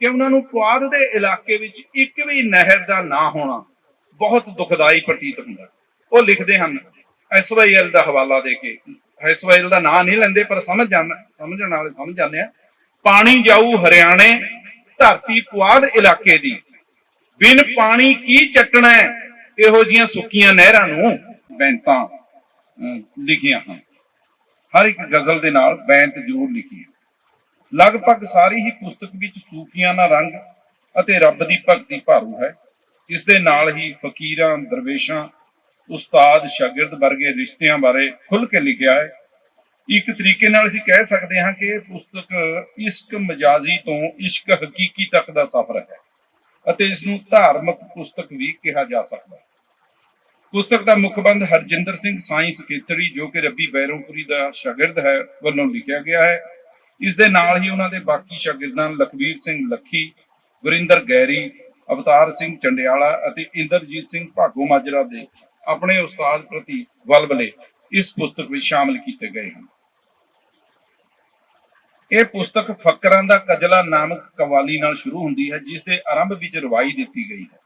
ਕਿ ਉਹਨਾਂ ਨੂੰ ਪੁਆਧ ਦੇ ਇਲਾਕੇ ਵਿੱਚ ਇੱਕ ਵੀ ਨਹਿਰ ਦਾ ਨਾ ਹੋਣਾ ਬਹੁਤ ਦੁਖਦਾਈ ਪ੍ਰਤੀਤ ਹੁੰਦਾ। ਉਹ ਲਿਖਦੇ ਹਨ, ਐਸਵਾਈਐਲ ਦਾ ਹਵਾਲਾ ਦੇ ਕੇ। ਐਸਵਾਈਐਲ ਦਾ ਨਾਂ ਨਹੀਂ ਲੈਂਦੇ, ਪਰ ਸਮਝ ਜਾਣ ਸਮਝਣ ਵਾਲੇ ਸਮਝ ਜਾਂਦੇ ਆ। ਪਾਣੀ ਜਾਊ ਹਰਿਆਣੇ, ਧਰਤੀ ਪੁਆਧ ਇਲਾਕੇ ਦੀ। ਬਿਨ ਪਾਣੀ ਕੀ ਚੱਟਣਾ ਇਹੋ ਜੀਆਂ ਸੁੱਕੀਆਂ ਨਹਿਰਾਂ ਨੂੰ ਬੈਂਤਾਂ ਲਿਖੀਆਂ ਹਨ। ਹਰ ਇੱਕ ਗਜ਼ਲ ਦੇ ਨਾਲ ਬੈਂਤ ਜ਼ਰੂਰ ਲਿਖੀ ਹੈ। ਲਗਭਗ ਸਾਰੀ ਹੀ ਪੁਸਤਕ ਵਿੱਚ ਸੂਫੀਆਨਾ ਰੰਗ ਅਤੇ ਰੱਬ ਦੀ ਭਗਤੀ ਭਾਰੂ ਹੈ। ਇਸ ਦੇ ਨਾਲ ਹੀ ਫਕੀਰਾਂ, ਦਰਵੇਸ਼ਾਂ, ਉਸਤਾਦ, ਸ਼ਾਗਿਰਦ ਵਰਗੇ ਰਿਸ਼ਤਿਆਂ ਬਾਰੇ ਖੁੱਲ੍ਹ ਕੇ ਲਿਖਿਆ ਹੈ। ਇੱਕ ਤਰੀਕੇ ਨਾਲ ਅਸੀਂ ਕਹਿ ਸਕਦੇ ਹਾਂ ਕਿ ਇਹ ਪੁਸਤਕ ਇਸ਼ਕ ਮਜਾਜ਼ੀ ਤੋਂ ਇਸ਼ਕ ਹਕੀਕੀ ਤੱਕ ਦਾ ਸਫ਼ਰ ਹੈ ਅਤੇ ਇਸ ਨੂੰ ਧਾਰਮਿਕ ਪੁਸਤਕ ਵੀ ਕਿਹਾ ਜਾ ਸਕਦਾ ਹੈ। ਪੁਸਤਕ ਦਾ ਮੁਖਬੰਦ ਹਰਜਿੰਦਰ ਸਿੰਘ ਸਾਈਂ ਸਕੇਤਰੀ, ਜੋ ਕਿ ਰੱਬੀ ਬੈਰੋਂਪੁਰੀ ਦਾ ਸ਼ਾਗਿਰਦ ਹੈ, ਵੱਲੋਂ ਲਿਖਿਆ ਗਿਆ ਹੈ। ਇਸ ਦੇ ਨਾਲ ਹੀ ਉਹਨਾਂ ਦੇ ਬਾਕੀ ਸ਼ਾਗਿਰਦਾਂ ਲਖਵੀਰ ਸਿੰਘ ਲੱਖੀ ਗੁਰਿੰਦਰ ਗੈਰੀ, ਅਵਤਾਰ ਸਿੰਘ ਚੰਡਿਆਲਾ ਅਤੇ ਇੰਦਰਜੀਤ ਸਿੰਘ ਭਾਗੋ ਮਾਜਰਾ ਦੇ ਆਪਣੇ ਉਸਤਾਦ ਪ੍ਰਤੀ ਵਲਵਲੇ ਇਸ ਪੁਸਤਕ ਵਿੱਚ ਸ਼ਾਮਲ ਕੀਤੇ ਗਏ ਹਨ। ਇਹ ਪੁਸਤਕ ਫਕਰਾਂ ਦਾ ਕਜਲਾ ਨਾਮਕ ਕਵਾਲੀ ਨਾਲ ਸ਼ੁਰੂ ਹੁੰਦੀ ਹੈ, ਜਿਸ ਦੇ ਆਰੰਭ ਵਿੱਚ ਰਵਾਈ ਦਿੱਤੀ ਗਈ ਹੈ।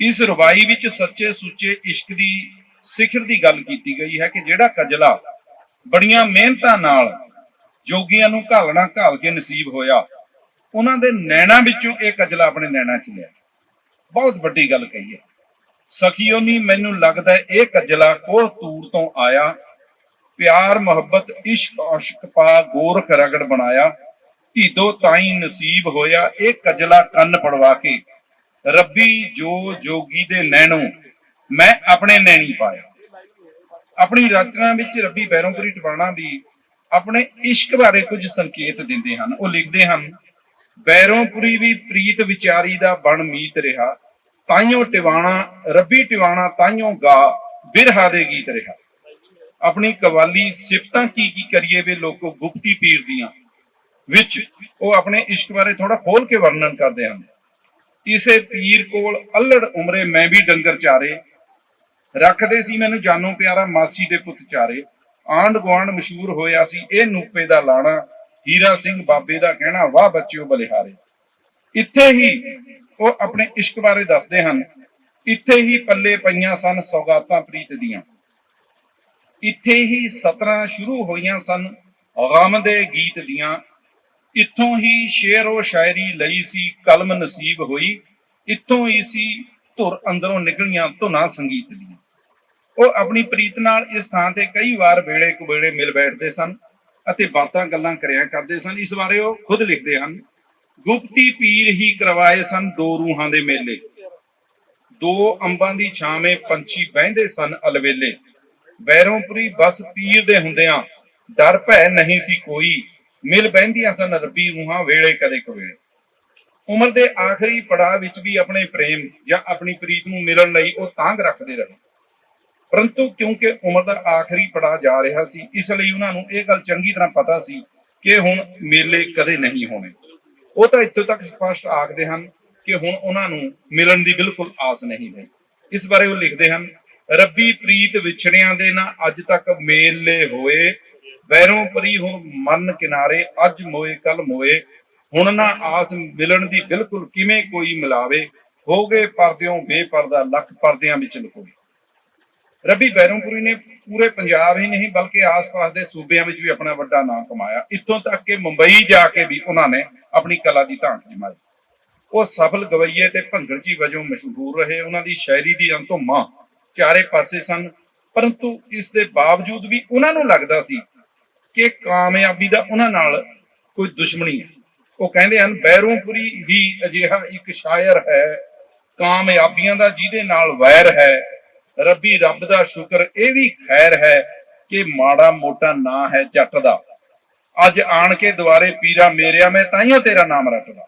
ਇਸ ਰਵਾਈ ਵਿੱਚ ਸੱਚੇ ਸੁੱਚੇ ਇਸ਼ਕ ਦੀ ਸਿਖਰ ਦੀ ਗੱਲ ਕੀਤੀ ਗਈ ਹੈ ਕਿ ਜਿਹੜਾ ਕਜਲਾ ਬੜੀਆਂ ਮਿਹਨਤਾਂ ਨਾਲ ਜੋਗੀਆਂ ਨੂੰ ਘਾਲਣਾ ਘਾਲ ਕੇ ਨਸੀਬ ਹੋਇਆ। ਉਹਨਾਂ ਦੇ ਨੈਣਾ ਵਿੱਚੋਂ ਇਹ ਕਜਲਾ ਆਪਣੇ ਨੈਣਾ ਚ ਲਿਆ ਬਹੁਤ ਵੱਡੀ ਗੱਲ ਕਹੀ ਹੈ। ਸਖੀਓ ਨੀ, ਮੈਨੂੰ ਲੱਗਦਾ ਇਹ ਕਜਲਾ ਕੋਹ ਤੂਰ ਤੋਂ ਆਇਆ। ਪਿਆਰ, ਮੁਹੱਬਤ, ਇਸ਼ਕ ਆਸ਼ਕ ਪਾ ਗੋਰਖ ਰਗੜ ਬਣਾਇਆ। ਢੀਦੋ ਤਾਈ ਨਸੀਬ ਹੋਇਆ। ਇਹ ਕਜਲਾ ਕੰਨ ਪੜਵਾ ਕੇ, ਰੱਬੀ, ਜੋ ਜੋਗੀ ਦੇ ਨੈਣੋਂ, ਮੈਂ ਆਪਣੇ ਨੈਣੀ ਪਾਇਆ। ਆਪਣੀ ਰਚਨਾ ਵਿੱਚ ਰੱਬੀ ਬੈਰੋਂਪੁਰੀ ਟਿਵਾਣਾ ਦੀ ਆਪਣੇ ਇਸ਼ਕ ਬਾਰੇ ਕੁਝ ਸੰਕੇਤ ਦਿੰਦੇ ਹਨ। ਉਹ ਲਿਖਦੇ ਹਨ ਬੈਰੋਂਪੁਰੀ ਵੀ ਪ੍ਰੀਤ ਵਿਚਾਰੀ ਦਾ ਬਣ ਮੀਤ ਰਿਹਾ। ਤਾਈਓ ਟਿਵਾਣਾ, ਰੱਬੀ ਟਿਵਾਣਾ ਤਾਈਓ ਗਾ, ਬਿਰਹਾ ਦੇ ਗੀਤ ਰਿਹਾ। ਆਪਣੀ ਕਵਾਲੀ ਸਿਫਤਾਂ ਕੀ ਕੀ ਕਰੀਏ ਵੇ ਲੋਕੋ ਗੁਪਤੀ ਪੀਰ ਦੀਆਂ, ਵਿੱਚ ਉਹ ਆਪਣੇ ਇਸ਼ਕ ਬਾਰੇ ਥੋੜਾ ਖੋਲ ਕੇ ਵਰਣਨ ਕਰਦੇ ਹਨ। ਇਸੇ ਪੀਰ ਕੋਲ ਅਲੜ ਉਮਰੇ ਮੈਂ ਵੀ ਡੰਗਰ ਚਾਰੇ। ਰੱਖਦੇ ਸੀ ਮੈਨੂੰ ਜਾਨੋ ਪਿਆਰਾ ਮਾਸੀ ਦੇ ਪੁੱਤ ਚਾਰੇ। ਆਂਡ ਗੁਆਂਢ ਮਸ਼ਹੂਰ ਹੋਇਆ ਸੀ, ਇਹ ਨੂਪੇ ਦਾ ਲਾਣਾ, ਹੀਰਾ ਸਿੰਘ ਬਾਬੇ ਦਾ ਕਹਿਣਾ, ਵਾਹ ਬੱਚਿਓ ਬਲਿਹਾਰੇ। ਇੱਥੇ ਹੀ ਉਹ ਆਪਣੇ ਇਸ਼ਕ ਬਾਰੇ ਦੱਸਦੇ ਹਨ, ਇੱਥੇ ਹੀ ਪੱਲੇ ਪਈਆਂ ਸਨ ਸੌਗਾਤਾਂ ਪ੍ਰੀਤ ਦੀਆਂ। ਇੱਥੇ ਹੀ ਸਤਰਾਂ ਸ਼ੁਰੂ ਹੋਈਆਂ ਸਨ ਗਮ ਦੇ ਗੀਤ ਦੀਆਂ। ਇੱਥੋਂ ਹੀ ਸ਼ੇਰੋ ਸ਼ਾਇਰੀ ਲਈ ਸੀ, ਕਲਮ ਨਸੀਬ ਹੋਈ। ਇੱਥੋਂ ਹੀ ਸੀ ਧੁਰ ਅੰਦਰੋਂ ਨਿਕਲੀਆਂ ਧੁਨਾ ਸੰਗੀਤ ਦੀਆਂ। ਉਹ ਆਪਣੀ ਪ੍ਰੀਤ ਨਾਲ ਇਸ ਥਾਂ ਤੇ ਕਈ ਵਾਰ ਵੇਲੇ ਕੁਵੇਲੇ ਮਿਲ ਬੈਠਦੇ ਸਨ ਅਤੇ ਬਾਤਾਂ ਗੱਲਾਂ ਕਰਿਆ ਕਰਦੇ ਸਨ। ਇਸ ਬਾਰੇ ਉਹ ਖੁਦ ਲਿਖਦੇ ਹਨ, ਗੁਪਤੀ ਪੀਰ ਹੀ ਕਰਵਾਏ ਸਨ ਦੋ ਰੂਹਾਂ ਦੇ ਮੇਲੇ। ਦੋ ਅੰਬਾਂ ਦੀ ਛਾਵੇਂ ਪੰਛੀ ਬਹਿੰਦੇ ਸਨ ਅਲਵੇਲੇ। ਬੈਰੋਂਪੁਰੀ ਬਸ ਪੀਰ ਦੇ ਹੁੰਦਿਆਂ ਡਰ ਭੈ ਨਹੀਂ ਸੀ ਕੋਈ। ਮਿਲ ਬਹਿੰਦੀਆਂ ਸਨ ਰੱਬੀ ਰੂਹਾਂ ਵੇਲੇ ਕਦੇ ਕਵੇਲੇ ਉਮਰ ਦੇ ਆਖਰੀ ਪੜਾਅ ਵਿੱਚ ਵੀ ਆਪਣੇ ਪ੍ਰੇਮ ਜਾਂ ਆਪਣੀ ਪ੍ਰੀਤ ਨੂੰ ਮਿਲਣ ਲਈ ਉਹ ਤਾਂਗ ਰੱਖਦੇ ਰਹੇ। ਪਰੰਤੂ ਕਿਉਂਕਿ ਉਮਰ ਦਾ ਆਖਰੀ ਪੜਾਅ ਜਾ ਰਿਹਾ ਸੀ, ਇਸ ਲਈ ਉਹਨਾਂ ਨੂੰ ਇਹ ਗੱਲ ਚੰਗੀ ਤਰ੍ਹਾਂ ਪਤਾ ਸੀ ਕਿ ਹੁਣ ਮੇਲੇ ਕਦੇ ਨਹੀਂ ਹੋਣੇ। ਉਹ ਤਾਂ ਇੱਥੋਂ ਤੱਕ ਸਪਸ਼ਟ ਆਖਦੇ ਹਨ ਕਿ ਹੁਣ ਉਹਨਾਂ ਨੂੰ ਮਿਲਣ ਦੀ ਬਿਲਕੁਲ ਆਸ ਨਹੀਂ ਰਹੀ ਇਸ ਬਾਰੇ ਉਹ ਲਿਖਦੇ ਹਨ, ਰੱਬੀ ਪ੍ਰੀਤ ਵਿਛੜਿਆਂ ਦੇ ਨਾ ਅੱਜ ਤੱਕ ਮੇਲੇ ਹੋਏ। ਵੈਰੋਂ ਪਰੀ ਹੁਣ ਮਨ ਕਿਨਾਰੇ, ਅੱਜ ਮੋਏ ਕੱਲ ਮੋਏ। ਹੁਣ ਨਾ ਆਸ ਮਿਲਣ ਦੀ ਬਿਲਕੁਲ ਕਿਵੇਂ ਕੋਈ ਮਿਲਾਵੇ। ਹੋ ਗਏ ਪਰਦਿਓਂ ਬੇਪਰਦਾ, ਲੱਖ ਪਰਦਿਆਂ ਵਿੱਚ ਲੁਕੋਏ। ਰੱਬੀ ਬੈਰੋਂਪੁਰੀ ਨੇ ਪੂਰੇ ਪੰਜਾਬ ਹੀ ਨਹੀਂ ਬਲਕਿ ਆਸ-ਪਾਸ ਦੇ ਸੂਬਿਆਂ ਵਿੱਚ ਵੀ ਆਪਣਾ ਵੱਡਾ ਨਾਮ ਕਮਾਇਆ। ਇੱਥੋਂ ਤੱਕ ਕਿ ਮੁੰਬਈ ਜਾ ਕੇ ਵੀ ਉਹਨਾਂ ਨੇ ਆਪਣੀ ਕਲਾ ਦੀ ਧਾਂਕ ਜਮਾਈ ਉਹ ਸਫਲ ਗਵਈਏ ਤੇ ਭੰਗੜਚੀ ਵਜੋਂ ਮਸ਼ਹੂਰ ਰਹੇ। ਉਹਨਾਂ ਦੀ ਸ਼ਾਇਰੀ ਦੀ ਅੰਤੋਮਾ ਚਾਰੇ ਪਾਸੇ ਸਨ। ਪਰੰਤੂ ਇਸ ਦੇ ਬਾਵਜੂਦ ਵੀ ਉਹਨਾਂ ਨੂੰ ਲੱਗਦਾ ਸੀ ਕਿ ਕਾਮਯਾਬੀ ਦਾ ਉਹਨਾਂ ਨਾਲ ਕੋਈ ਦੁਸ਼ਮਣੀ ਹੈ। ਉਹ ਕਹਿੰਦੇ ਹਨ ਬੈਰੋਂਪੁਰੀ ਵੀ ਅਜਿਹਾ ਇੱਕ ਸ਼ਾਇਰ ਹੈ। ਕਾਮਯਾਬੀਆਂ ਦਾ ਜਿਹਦੇ ਨਾਲ ਵੈਰ ਹੈ ਰੱਬੀ ਰੱਬ ਦਾ ਸ਼ੁਕਰ ਇਹ ਵੀ ਖੈਰ ਹੈ ਕਿ ਮਾੜਾ ਮੋਟਾ ਨਾਂ ਹੈ ਜੱਟ ਦਾ। ਅੱਜ ਆਣ ਕੇ ਦੁਆਰੇ ਪੀਰਾ ਮੇਰਿਆ, ਮੈਂ ਤਾਈਓ ਤੇਰਾ ਨਾਮ ਰੱਟਦਾ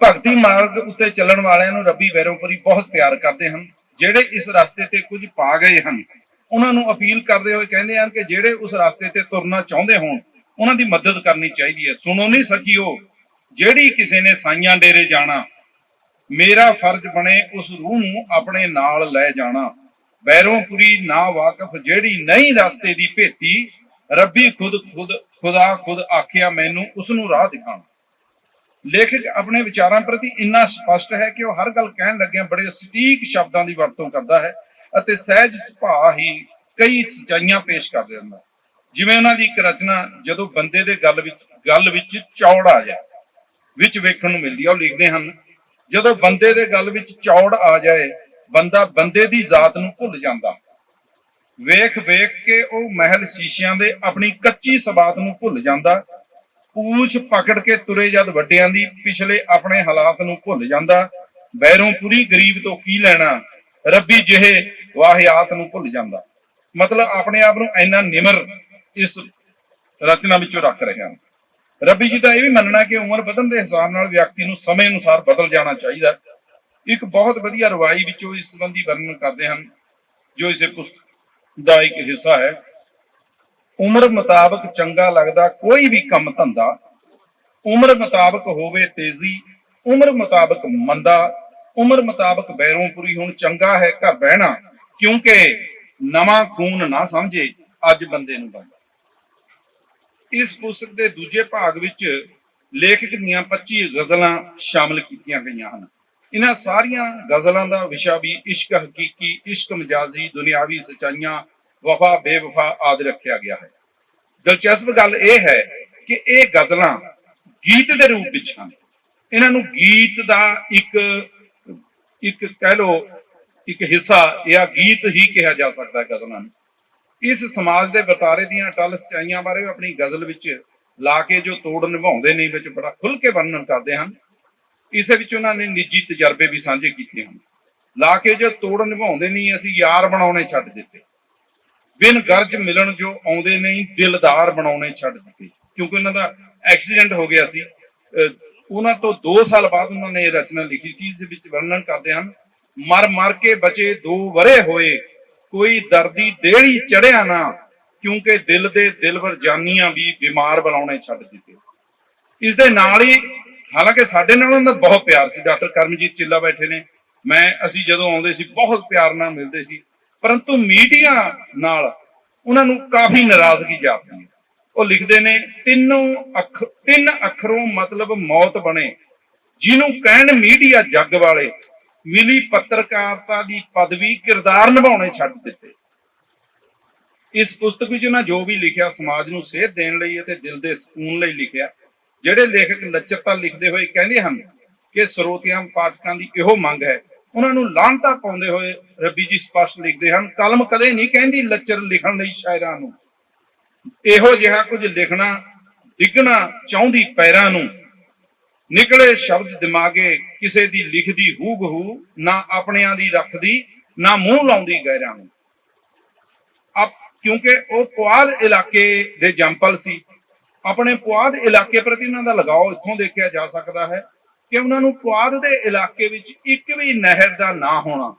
ਭਗਤੀ ਮਾਰਗ ਉੱਤੇ ਚੱਲਣ ਵਾਲਿਆਂ ਨੂੰ ਰੱਬੀ ਵੈਰੋਪਰੀ ਬਹੁਤ ਪਿਆਰ ਕਰਦੇ ਹਨ, ਜਿਹੜੇ ਇਸ ਰਸਤੇ ਤੇ ਕੁਝ ਪਾ ਗਏ ਹਨ। ਉਹਨਾਂ ਨੂੰ ਅਪੀਲ ਕਰਦੇ ਹੋਏ ਕਹਿੰਦੇ ਹਨ ਕਿ ਜਿਹੜੇ ਉਸ ਰਸਤੇ ਤੇ ਤੁਰਨਾ ਚਾਹੁੰਦੇ ਹੋਣ, ਉਹਨਾਂ ਦੀ ਮਦਦ ਕਰਨੀ ਚਾਹੀਦੀ ਹੈ। ਸੁਣੋ ਨਹੀਂ ਸਕਿਓ ਜਿਹੜੀ ਕਿਸੇ ਨੇ ਸਾਈਆਂ ਡੇਰੇ ਜਾਣਾ ਮੇਰਾ ਫਰਜ਼ ਬਣੇ ਉਸ ਰੂਹ ਨੂੰ ਆਪਣੇ ਨਾਲ ਲੈ ਜਾਣਾ। ਬੈਰੋਂਪੁਰੀ ਨਾ ਵਾਕਫ ਜਿਹੜੀ ਨਹੀਂ ਰਸਤੇ ਦੀ ਭੇਤੀ, ਰੱਬੀ ਖੁਦ ਖੁਦ ਖੁਦਾ ਖੁਦ ਆਖਿਆ ਮੈਨੂੰ ਉਸ ਨੂੰ ਰਾਹ ਦਿਖਾਣਾ ਲੇਖਕ ਆਪਣੇ ਵਿਚਾਰਾਂ ਪ੍ਰਤੀ ਇੰਨਾ ਸਪਸ਼ਟ ਹੈ ਕਿ ਉਹ ਹਰ ਗੱਲ ਕਹਿਣ ਲੱਗਿਆਂ ਬੜੇ ਸਟੀਕ ਸ਼ਬਦਾਂ ਦੀ ਵਰਤੋਂ ਕਰਦਾ ਹੈ ਅਤੇ ਸਹਿਜ ਸੁਭਾਅ ਹੀ ਕਈ ਸਚਾਈਆਂ ਪੇਸ਼ ਕਰ ਦਿੰਦਾ ਜਿਵੇਂ ਉਹਨਾਂ ਦੀ ਇੱਕ ਰਚਨਾ, ਜਦੋਂ ਬੰਦੇ ਦੇ ਗੱਲ ਵਿੱਚ ਗੱਲ ਵਿੱਚ ਚੌੜ ਆ ਜਾ ਵਿੱਚ ਵੇਖਣ ਨੂੰ ਮਿਲਦੀ ਆ, ਉਹ ਲਿਖਦੇ ਹਨ ਜਦੋਂ ਬੰਦੇ ਦੇ ਗੱਲ ਵਿੱਚ ਚੌੜ ਆ ਜਾਏ, ਬੰਦਾ ਬੰਦੇ ਦੀ ਜ਼ਾਤ ਨੂੰ ਭੁੱਲ ਜਾਂਦਾ। ਵੇਖ ਵੇਖ ਕੇ ਉਹ ਮਹਿਲ ਸ਼ੀਸ਼ਿਆਂ ਦੇ ਆਪਣੀ ਕੱਚੀ ਸਬਾਤ ਨੂੰ ਭੁੱਲ ਜਾਂਦਾ। ਪੂਛ ਪਕੜ ਕੇ ਤੁਰੇ ਜਦ ਵੱਡਿਆਂ ਦੀ, ਪਿਛਲੇ ਆਪਣੇ ਹਾਲਾਤ ਨੂੰ ਭੁੱਲ ਜਾਂਦਾ। ਬੈਰੋਂ ਪੂਰੀ ਗਰੀਬ ਤੋਂ ਕੀ ਲੈਣਾ? ਰੱਬੀ ਜਿਹੇ ਵਾਹਿਆਤ ਨੂੰ ਭੁੱਲ ਜਾਂਦਾ। ਮਤਲਬ ਆਪਣੇ ਆਪ ਨੂੰ ਇੰਨਾ ਨਿਮਰ ਇਸ ਰਚਨਾ ਵਿੱਚੋਂ ਰੱਖ ਰਹੇ ਹਨ ਰੱਬੀ ਜੀ ਦਾ ਇਹ ਵੀ ਮੰਨਣਾ ਕਿ ਉਮਰ ਵਧਣ ਦੇ ਹਿਸਾਬ ਨਾਲ ਵਿਅਕਤੀ ਨੂੰ ਸਮੇਂ ਅਨੁਸਾਰ ਬਦਲ ਜਾਣਾ ਚਾਹੀਦਾ। ਇੱਕ ਬਹੁਤ ਵਧੀਆ ਰਵਾਈ ਵਿੱਚੋਂ ਇਸ ਸੰਬੰਧੀ ਵਰਣਨ ਕਰਦੇ ਹਨ, ਜੋ ਇਸੇ ਪੁਸਤਕ ਦਾ ਇੱਕ ਹਿੱਸਾ ਹੈ। ਉਮਰ ਮੁਤਾਬਕ ਚੰਗਾ ਲੱਗਦਾ ਕੋਈ ਵੀ ਕੰਮ ਧੰਦਾ, ਉਮਰ ਮੁਤਾਬਕ ਹੋਵੇ ਤੇਜ਼ੀ, ਉਮਰ ਮੁਤਾਬਕ ਮੰਦਾ, ਉਮਰ ਮੁਤਾਬਕ ਬੈਰੋਂ ਪੂਰੀ ਹੁਣ, ਚੰਗਾ ਹੈ ਘਰ ਬਹਿਣਾ, ਕਿਉਂਕਿ ਨਵਾਂ ਖੂਨ ਨਾ ਸਮਝੇ ਅੱਜ ਬੰਦੇ ਨੂੰ ਬੰਦਾ ਇਸ ਪੁਸਤਕ ਦੇ ਦੂਜੇ ਭਾਗ ਵਿੱਚ ਲੇਖਕ ਦੀਆਂ 25 ਗਜ਼ਲਾਂ ਸ਼ਾਮਲ ਕੀਤੀਆਂ ਗਈਆਂ ਹਨ। ਇਹਨਾਂ ਸਾਰੀਆਂ ਗਜ਼ਲਾਂ ਦਾ ਵਿਸ਼ਾ ਵੀ ਇਸ਼ਕ, ਹਕੀਕੀ, ਇਸ਼ਕ, ਮਜਾਜ਼ੀ, ਦੁਨਿਆਵੀ ਸਚਾਈਆਂ, ਵਫਾ, ਬੇਵਫਾ ਆਦਿ ਰੱਖਿਆ ਗਿਆ ਹੈ। ਦਿਲਚਸਪ ਗੱਲ ਇਹ ਹੈ ਕਿ ਇਹ ਗਜ਼ਲਾਂ ਗੀਤ ਦੇ ਰੂਪ ਵਿੱਚ ਹਨ। ਇਹਨਾਂ ਨੂੰ ਗੀਤ ਦਾ ਇੱਕ ਇੱਕ ਕਹਿ ਲੋ ਇੱਕ ਹਿੱਸਾ ਜਾਂ ਗੀਤ ਹੀ ਕਿਹਾ ਜਾ ਸਕਦਾ ਹੈ ਗਜ਼ਲਾਂ ਨੂੰ। ਇਸ ਸਮਾਜ ਦੇ ਵਤਾਰੇ ਦੀਆਂ ਅਟਲ ਸਚਾਈਆਂ ਬਾਰੇ ਉਹ ਆਪਣੀ ਗਜ਼ਲ ਵਿੱਚ ਲਾ ਕੇ ਜੋ ਤੋੜ ਨਿਭਾਉਂਦੇ ਨੇ, ਵਿੱਚ ਬੜਾ ਖੁੱਲ ਕੇ ਵਰਣਨ ਕਰਦੇ ਹਨ। ਇਸੇ ਵਿੱਚ ਉਹਨਾਂ ਨੇ ਨਿੱਜੀ ਤਜਰਬੇ ਵੀ ਸਾਂਝੇ ਕੀਤੇ ਹਨ। ਲਾ ਕੇ ਜੋ ਤੋੜ ਨਿਭਾਉਂਦੇ ਨਹੀਂ ਅਸੀਂ ਯਾਰ ਬਣਾਉਣੇ ਛੱਡ ਦਿੱਤੇ। ਬਿਨ ਗਰਜ ਮਿਲਣ ਜੋ ਆਉਂਦੇ ਨਹੀਂ ਦਿਲਦਾਰ ਬਣਾਉਣੇ ਛੱਡ ਦਿੱਤੇ। ਕਿਉਂਕਿ ਉਹਨਾਂ ਦਾ ਐਕਸੀਡੈਂਟ ਹੋ ਗਿਆ ਸੀ। ਉਹਨਾਂ ਤੋਂ 2 ਸਾਲ ਬਾਅਦ ਉਹਨਾਂ ਨੇ ਇਹ ਰਚਨਾ ਲਿਖੀ ਸੀ ਇਸ ਵਿੱਚ ਵਰਣਨ ਕਰਦੇ ਹਨ, ਮਰ ਮਰ ਕੇ ਬਚੇ ਦੋ ਵਰੇ ਹੋਏ ਕੋਈ ਦਰਦੀ ਦੇੜੀ ਚੜਿਆ ਨਾ, ਕਿਉਂਕਿ ਦਿਲ ਦੇ ਦਿਲਵਰ ਜਾਨੀਆਂ ਵੀ ਬਿਮਾਰ ਬਣਾਉਣੇ ਛੱਡ ਦਿੱਤੇ। ਇਸ ਦੇ ਨਾਲ ਹੀ, ਹਾਲਾਂਕਿ ਸਾਡੇ ਨਾਲ ਉਹਨਾਂ ਦਾ ਬਹੁਤ ਪਿਆਰ ਸੀ, ਡਾਕਟਰ ਕਰਮਜੀਤ ਚਿੱਲਾ ਬੈਠੇ ਨੇ। ਮੈਂ, ਅਸੀਂ ਜਦੋਂ ਆਉਂਦੇ ਸੀ, ਬਹੁਤ ਪਿਆਰ ਨਾਲ ਮਿਲਦੇ ਸੀ। ਪਰੰਤੂ ਮੀਡੀਆ ਨਾਲ ਉਹਨਾਂ ਨੂੰ ਕਾਫੀ ਨਾਰਾਜ਼ਗੀ ਜਾਪਦੀ ਹੈ। ਉਹ ਲਿਖਦੇ ਨੇ, ਤਿੰਨੋਂ ਅੱਖ, ਤਿੰਨ ਅੱਖਰੋਂ ਮਤਲਬ ਮੌਤ ਬਣੇ। ਜਿਹਨੂੰ ਕਹਿਣ ਮੀਡੀਆ ਜੱਗ ਵਾਲੇ ਮਿਲੀ ਪੱਤਰਕਾਰਤਾ ਦੀ ਪਦਵੀ ਕਿਰਦਾਰ ਨਿਭਾਉਣੇ ਛੱਡ ਦਿੱਤੇ। ਇਸ ਪੁਸਤਕ ਵਿੱਚ ਉਹਨਾਂ ਜੋ ਵੀ ਲਿਖਿਆ ਸਮਾਜ ਨੂੰ ਸੇਧ ਦੇਣ ਲਈ ਅਤੇ ਦਿਲ ਦੇ ਸਕੂਨ ਲਈ ਲਿਖਿਆ, ਜਿਹੜੇ ਲੇਖਕ ਲੱਚਰਤਾ ਲਿਖਦੇ ਹੋਏ ਕਹਿੰਦੇ ਹਨ ਕਿ ਸਰੋਤਿਆਂ ਪਾਠਕਾਂ ਦੀ ਇਹੋ ਮੰਗ ਹੈ, ਉਹਨਾਂ ਨੂੰ ਲਾਂਤਾ ਪਾਉਂਦੇ ਹੋਏ ਰੱਬੀ ਜੀ ਸਪਸ਼ਟ ਲਿਖਦੇ ਹਨ, ਕਲਮ ਕਦੇ ਨਹੀਂ ਕਹਿੰਦੀ ਲੱਚਰ ਲਿਖਣ ਲਈ ਸ਼ਾਇਰਾਂ ਨੂੰ। ਇਹੋ ਜਿਹਾ ਕੁਝ ਲਿਖਣਾ, ਡਿੱਗਣਾ ਚਾਹੁੰਦੀ ਪੈਰਾਂ ਨੂੰ ਨਿਕਲੇ ਸ਼ਬਦ ਦਿਮਾਗੇ ਕਿਸੇ ਦੀ ਲਿਖਦੀ ਹੂ ਬਹੂ ਨਾ ਆਪਣਿਆਂ ਦੀ ਰੱਖਦੀ, ਨਾ ਮੂੰਹ ਲਾਉਂਦੀ ਗੈਰਾਂ ਨੂੰ। ਅਬ ਕਿਉਂਕਿ ਉਹ ਪੁਆਧ ਇਲਾਕੇ ਦੇ ਜੰਪਲ ਸੀ। ਆਪਣੇ ਪੁਆਧ ਇਲਾਕੇ ਪ੍ਰਤੀ ਉਹਨਾਂ ਦਾ ਲਗਾਓ ਇੱਥੋਂ ਦੇਖਿਆ ਜਾ ਸਕਦਾ ਹੈ ਕਿ ਉਹਨਾਂ ਨੂੰ ਪੁਆਧ ਦੇ ਇਲਾਕੇ ਵਿੱਚ ਇੱਕ ਵੀ ਨਹਿਰ ਦਾ ਨਾ ਹੋਣਾ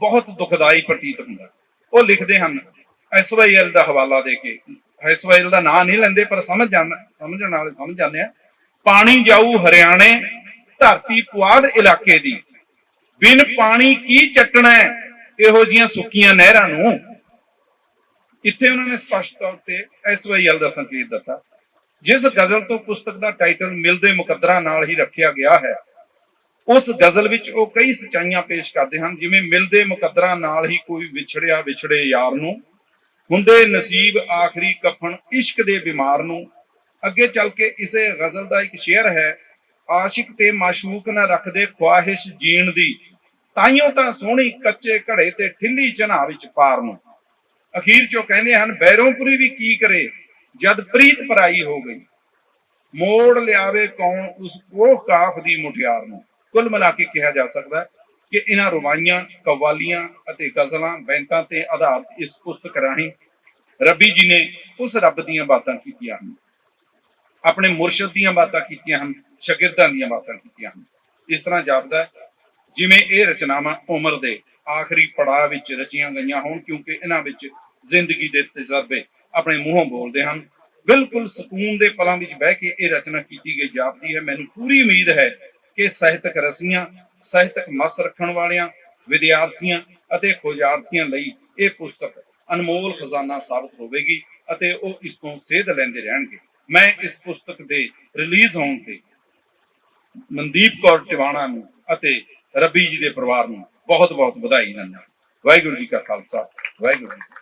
ਬਹੁਤ ਦੁਖਦਾਈ ਪ੍ਰਤੀਤ ਹੁੰਦਾ। ਉਹ ਲਿਖਦੇ ਹਨ ਐਸਵਾਈਐਲ ਦਾ ਹਵਾਲਾ ਦੇ ਕੇ। ਐਸਵਾਈਐਲ ਦਾ ਨਾਂ ਨਹੀਂ ਲੈਂਦੇ, ਪਰ ਸਮਝ ਜਾਣ ਸਮਝਣ ਵਾਲੇ ਸਮਝ ਜਾਂਦੇ ਆ। ਪਾਣੀ ਜਾਊ ਹਰਿਆਣੇ, ਧਰਤੀ ਪੁਆਧ ਇਲਾਕੇ ਦੀ। ਬਿਨ ਪਾਣੀ ਕੀ ਚੱਟਣਾ ਇਹੋ ਜੀਆਂ ਸੁੱਕੀਆਂ ਨਹਿਰਾਂ ਨੂੰ। ਇੱਥੇ ਉਹਨਾਂ ਨੇ ਸਪਸ਼ਟ ਤੌਰ ਤੇ ਐਸਵਾਈਐਲ ਦਾ ਸੰਕੇਤ ਦਿੱਤਾ। ਜਿਸ ਗਜ਼ਲ ਤੋਂ ਪੁਸਤਕ ਦਾ ਟਾਈਟਲ ਮਿਲਦੇ ਮੁਕੱਦਰਾਂ ਨਾਲ ਹੀ ਰੱਖਿਆ ਗਿਆ ਹੈ, ਉਸ ਗਜ਼ਲ ਵਿੱਚ ਉਹ ਕਈ ਸਚਾਈਆਂ ਪੇਸ਼ ਕਰਦੇ ਹਨ, ਜਿਵੇਂ ਮਿਲਦੇ ਮੁਕੱਦਰਾਂ ਨਾਲ ਹੀ ਕੋਈ ਵਿਛੜਿਆ ਵਿਛੜੇ ਯਾਰ ਨੂੰ, ਹੁੰਦੇ ਨਸੀਬ ਆਖਰੀ ਕਫਨ ਇਸ਼ਕ ਦੇ ਬਿਮਾਰ ਨੂੰ ਅੱਗੇ ਚੱਲ ਕੇ ਇਸੇ ਗਜ਼ਲ ਦਾ ਇੱਕ ਸ਼ੇਅਰ ਹੈ, ਆਸ਼ਿਕ ਤੇ ਮਾਸ਼ੂਕ ਨਾ ਰੱਖਦੇ ਖੁਆਹਿਸ਼ ਜੀਣ ਦੀ। ਤਾਈਓ ਤਾਂ ਸੋਹਣੀ ਕੱਚੇ ਘੜੇ ਤੇ ਠਿੱਲੀ ਚਨਾ ਵਿੱਚ ਪਾਰ ਨੂੰ। ਅਖੀਰ ਚੋਂ ਕਹਿੰਦੇ ਹਨ, ਬੈਰੋਂਪੁਰੀ ਵੀ ਕੀ ਕਰੇ, ਜਦ ਪ੍ਰੀਤ ਪਰਾਈ ਹੋ ਗਈ। ਮੋੜ ਲਿਆਵੇ ਕੌਣ ਉਸ ਉਹ ਕਾਫ ਦੀ ਮੁਟਿਆਰ ਨੂੰ। ਕੁੱਲ ਮਿਲਾ ਕੇ ਕਿਹਾ ਜਾ ਸਕਦਾ ਕਿ ਇਹਨਾਂ ਰਵਾਈਆਂ, ਕਵਾਲੀਆਂ ਅਤੇ ਗਜ਼ਲਾਂ ਬੈਂਤਾਂ ਤੇ ਆਧਾਰਿਤ ਇਸ ਪੁਸਤਕ ਰਾਹੀਂ ਰੱਬੀ ਜੀ ਨੇ ਉਸ ਰੱਬ ਦੀਆਂ ਬਾਤਾਂ ਕੀਤੀਆਂ ਹਨ। ਆਪਣੇ ਮੁਰਸ਼ਿਦ ਦੀਆਂ ਬਾਤਾਂ ਕੀਤੀਆਂ ਹਨ, ਸ਼ਾਗਿਰਦਾਂ ਦੀਆਂ ਬਾਤਾਂ ਕੀਤੀਆਂ ਹਨ। ਇਸ ਤਰ੍ਹਾਂ ਜਾਪਦਾ ਜਿਵੇਂ ਇਹ ਰਚਨਾਵਾਂ ਉਮਰ ਦੇ ਆਖਰੀ ਪੜਾਅ ਵਿੱਚ ਰਚੀਆਂ ਗਈਆਂ ਹੋਣ, ਕਿਉਂਕਿ ਇਹਨਾਂ ਵਿੱਚ ਜ਼ਿੰਦਗੀ ਦੇ ਤਜਰਬੇ ਆਪਣੇ ਮੂੰਹੋਂ ਬੋਲਦੇ ਹਨ। ਬਿਲਕੁਲ ਸਕੂਨ ਦੇ ਪਲਾਂ ਵਿੱਚ ਬਹਿ ਕੇ ਇਹ ਰਚਨਾ ਕੀਤੀ ਗਈ, ਜਾਪਦੀ ਹੈ, ਮੈਨੂੰ ਪੂਰੀ ਉਮੀਦ ਹੈ ਕਿ ਸਾਹਿਤਕ ਰਸੀਆਂ, ਸਾਹਿਤਕ ਮਸ ਰੱਖਣ ਵਾਲਿਆਂ, ਵਿਦਿਆਰਥੀਆਂ ਅਤੇ ਖੋਜਾਰਥੀਆਂ ਲਈ ਇਹ ਪੁਸਤਕ ਅਨਮੋਲ ਖਜ਼ਾਨਾ ਸਾਬਤ ਹੋਵੇਗੀ ਅਤੇ ਉਹ ਇਸ ਤੋਂ ਸੇਧ ਲੈਂਦੇ ਰਹਿਣਗੇ। ਮੈਂ ਇਸ ਪੁਸਤਕ ਦੇ ਰਿਲੀਜ਼ ਹੋਣ ਤੇ ਮਨਦੀਪ ਕੌਰ ਟਿਵਾਣਾ ਨੂੰ ਅਤੇ ਰਬੀ ਜੀ ਦੇ ਪਰਿਵਾਰ ਨੂੰ ਬਹੁਤ ਬਹੁਤ ਵਧਾਈ ਦਿੰਦਾ ਵਾਹਿਗੁਰੂ ਜੀ ਕਾ ਖਾਲਸਾ, ਵਾਹਿਗੁਰੂ ਜੀ